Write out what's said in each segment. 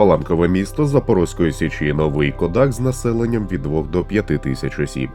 Паланкове місто Запорозької січі Новий Кодак з населенням від 2 до 5 тисяч осіб.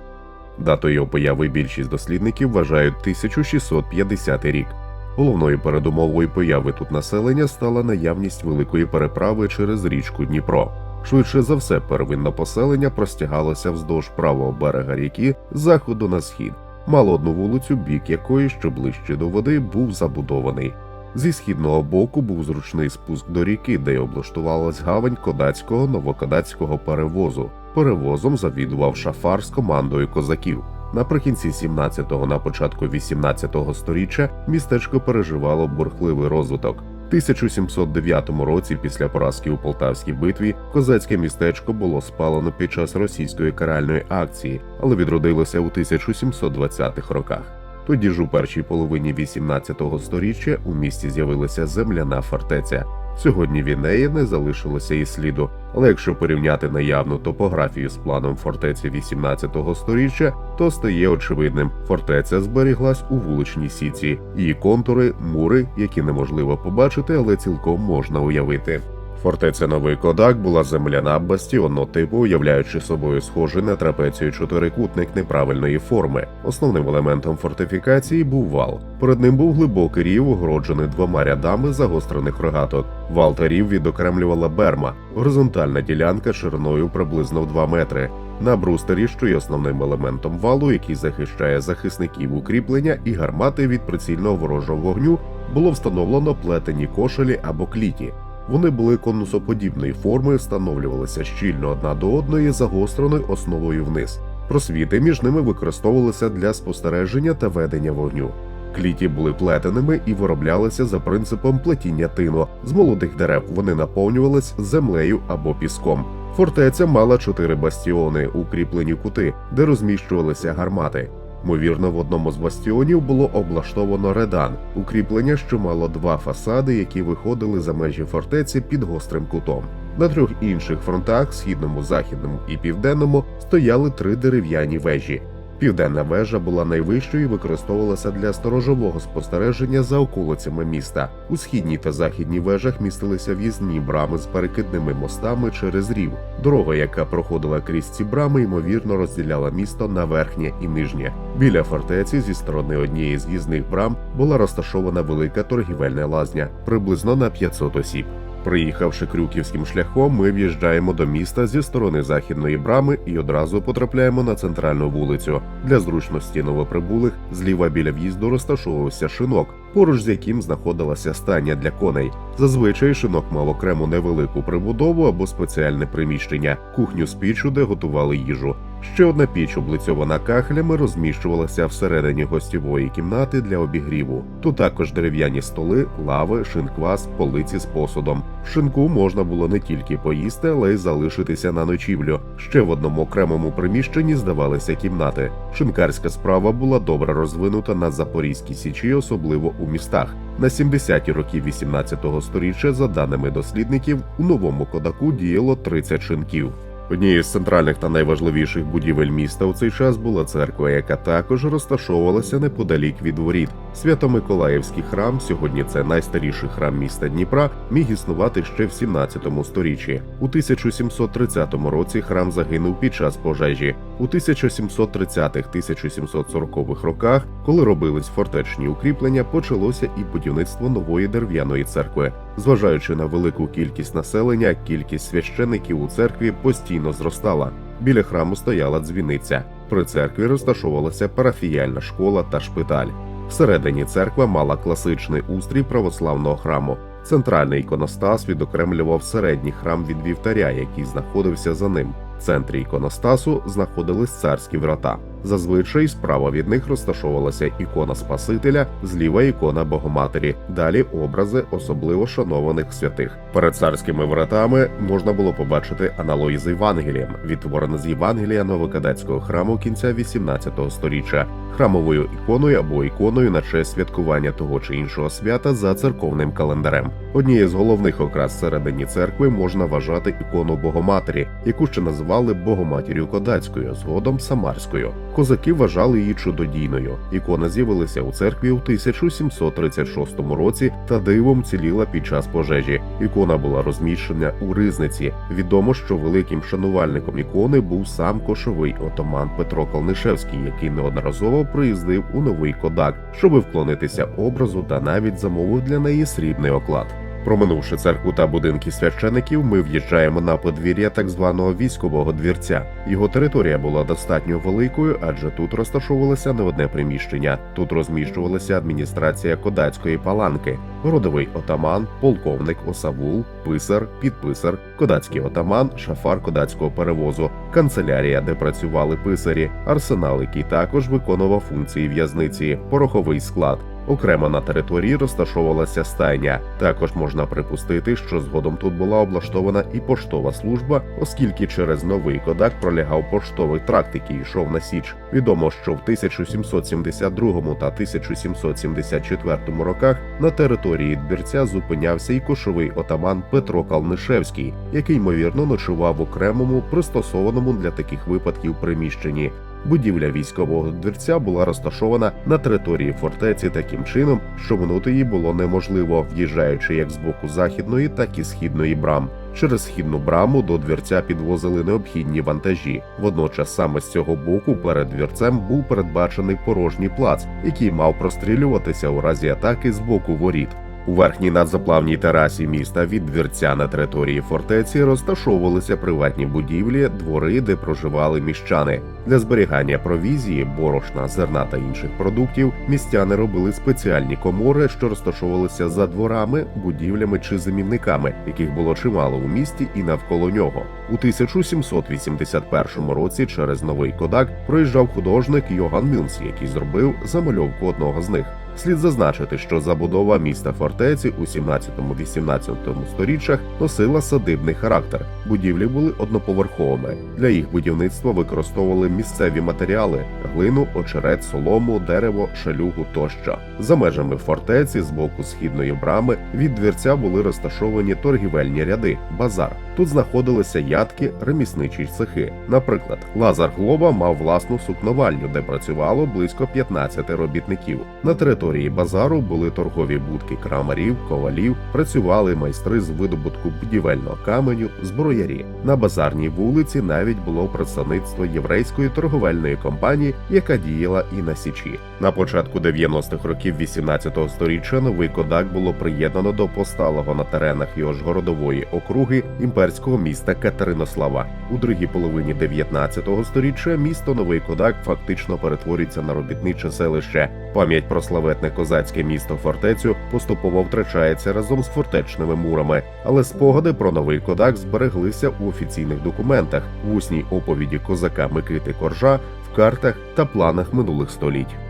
Датою його появи більшість дослідників вважають 1650 рік. Головною передумовою появи тут населення стала наявність великої переправи через річку Дніпро. Швидше за все, первинне поселення простягалося вздовж правого берега ріки з заходу на схід, мало одну вулицю, бік якої, що ближче до води, був забудований. Зі східного боку був зручний спуск до ріки, де й облаштувалась гавань кодацького новокодацького перевозу. Перевозом завідував шафар з командою козаків. Наприкінці 17-го, на початку 18-го сторіччя містечко переживало бурхливий розвиток. В 1709 році, після поразки у Полтавській битві, козацьке містечко було спалено під час російської каральної акції, але відродилося у 1720-х роках. Тоді ж у першій половині 18-го сторіччя у місті з'явилася земляна фортеця. Сьогодні від неї не залишилося і сліду, але якщо порівняти наявну топографію з планом фортеці 18-го сторіччя, то стає очевидним, фортеця зберіглась у вуличній сіці, її контури, мури, які неможливо побачити, але цілком можна уявити. Фортеця Новий Кодак була земляна бастіонного типу, уявляючи собою схожий на трапецію чотирикутник неправильної форми. Основним елементом фортифікації був вал. Перед ним був глибокий рів, огороджений двома рядами загострених рогаток. Вал та рів відокремлювала берма, горизонтальна ділянка шириною приблизно в 2 метри. На брустері, що є основним елементом валу, який захищає захисників укріплення і гармати від прицільного ворожого вогню, було встановлено плетені кошелі або кліті. Вони були конусоподібної форми, встановлювалися щільно одна до одної загостреною основою вниз. Просвіти між ними використовувалися для спостереження та ведення вогню. Кліті були плетеними і вироблялися за принципом плетіння тину. З молодих дерев вони наповнювались землею або піском. Фортеця мала чотири бастіони, укріплені кути, де розміщувалися гармати. Ймовірно, в одному з бастіонів було облаштовано редан, укріплення, що мало два фасади, які виходили за межі фортеці під гострим кутом. На трьох інших фронтах східному, західному і південному стояли три дерев'яні вежі. Південна вежа була найвищою і використовувалася для сторожового спостереження за околицями міста. У східній та західній вежах містилися в'їзні брами з перекидними мостами через рів. Дорога, яка проходила крізь ці брами, ймовірно розділяла місто на верхнє і нижнє. Біля фортеці зі сторони однієї з в'їзних брам була розташована велика торгівельна лазня, приблизно на 500 осіб. Приїхавши крюківським шляхом, ми в'їжджаємо до міста зі сторони західної брами і одразу потрапляємо на центральну вулицю. Для зручності новоприбулих зліва біля в'їзду розташовувався шинок, поруч з яким знаходилася стання для коней. Зазвичай шинок мав окрему невелику прибудову або спеціальне приміщення, кухню з піччю, де готували їжу. Ще одна піч, облицьована кахлями, розміщувалася всередині гостєвої кімнати для обігріву. Тут також дерев'яні столи, лави, шинквас, полиці з посудом. В шинку можна було не тільки поїсти, але й залишитися на ночівлю. Ще в одному окремому приміщенні здавалися кімнати. Шинкарська справа була добре розвинута на Запорізькій січі, особливо у містах. На 70-ті роки 18-го сторіччя, за даними дослідників, у новому кодаку діяло 30 шинків. Однією з центральних та найважливіших будівель міста у цей час була церква, яка також розташовувалася неподалік від воріт. Свято-Миколаївський храм, сьогодні це найстаріший храм міста Дніпра, міг існувати ще в 17 сторіччі. У 1730 році храм загинув під час пожежі. У 1730-1740 роках, коли робились фортечні укріплення, почалося і будівництво нової дерев'яної церкви. Зважаючи на велику кількість населення, кількість священиків у церкві постійно зростала. Біля храму стояла дзвіниця. При церкві розташовувалася парафіяльна школа та шпиталь. Всередині церква мала класичний устрій православного храму. Центральний іконостас відокремлював середній храм від вівтаря, який знаходився за ним. В центрі іконостасу знаходились царські врата. Зазвичай справа від них розташовувалася ікона Спасителя, зліва ікона Богоматері, далі образи особливо шанованих святих. Перед царськими вратами можна було побачити аналої з Євангелієм, відтворене з Євангелія Новокадацького храму кінця 18 століття, храмовою іконою або іконою на честь святкування того чи іншого свята за церковним календарем. Однією з головних окрас всередині церкви можна вважати ікону Богоматері, яку ще називали Богоматір'ю Кодацькою, згодом Самарською. Козаки вважали її чудодійною. Ікона з'явилася у церкві у 1736 році та дивом ціліла під час пожежі. Ікона була розміщена у ризниці. Відомо, що великим шанувальником ікони був сам кошовий отаман Петро Колнишевський, який неодноразово приїздив у новий кодак, щоби вклонитися образу та навіть замовив для неї срібний оклад. Проминувши церкву та будинки священиків, ми в'їжджаємо на подвір'я так званого військового двірця. Його територія була достатньо великою, адже тут розташовувалося не одне приміщення. Тут розміщувалася адміністрація кодацької паланки, родовий отаман, полковник осавул, писар, підписар, кодацький отаман, шафар кодацького перевозу, канцелярія, де працювали писарі, арсенал, який також виконував функції в'язниці, пороховий склад. Окремо на території розташовувалася стайня. Також можна припустити, що згодом тут була облаштована і поштова служба, оскільки через новий кодак пролягав поштовий тракт, який йшов на січ. Відомо, що в 1772 та 1774 роках на території двірця зупинявся і кошовий отаман Петро Калнишевський, який ймовірно ночував в окремому пристосованому для таких випадків приміщенні. Будівля військового двірця була розташована на території фортеці таким чином, що минути її було неможливо, в'їжджаючи як з боку західної, так і східної брам. Через східну браму до двірця підвозили необхідні вантажі. Водночас саме з цього боку перед двірцем був передбачений порожній плац, який мав прострілюватися у разі атаки з боку воріт. У верхній надзаплавній терасі міста від двірця на території фортеці розташовувалися приватні будівлі, двори, де проживали міщани. Для зберігання провізії, борошна, зерна та інших продуктів містяни робили спеціальні комори, що розташовувалися за дворами, будівлями чи замівниками, яких було чимало у місті і навколо нього. У 1781 році через новий кодак проїжджав художник Йоган Мюнс, який зробив замальовку одного з них. Слід зазначити, що забудова міста фортеці у 17-18 сторіччях носила садибний характер. Будівлі були одноповерховими. Для їх будівництва використовували місцеві матеріали: глину, очерет, солому, дерево, шалюгу тощо. За межами фортеці з боку східної брами від двірця були розташовані торгівельні ряди, базар. Тут знаходилися ядки, ремісничі цехи. Наприклад, Лазар Глоба мав власну сукновальню, де працювало близько 15 робітників. На території базару були торгові будки крамарів, ковалів, працювали майстри з видобутку будівельного каменю, зброярі. На базарній вулиці навіть було представництво єврейської торговельної компанії, яка діяла і на січі. На початку 90-х років 18-го сторіччя новий кодак було приєднано до посталого на теренах його ж городової округи імперського міста Катеринослава. У другій половині 19-го сторіччя місто Новий Кодак фактично перетворюється на робітниче селище. Пам'ять про славетне козацьке місто фортецю поступово втрачається разом з фортечними мурами, але спогади про новий кодак збереглися у офіційних документах, в усній оповіді козака Микити Коржа, в картах та планах минулих століть.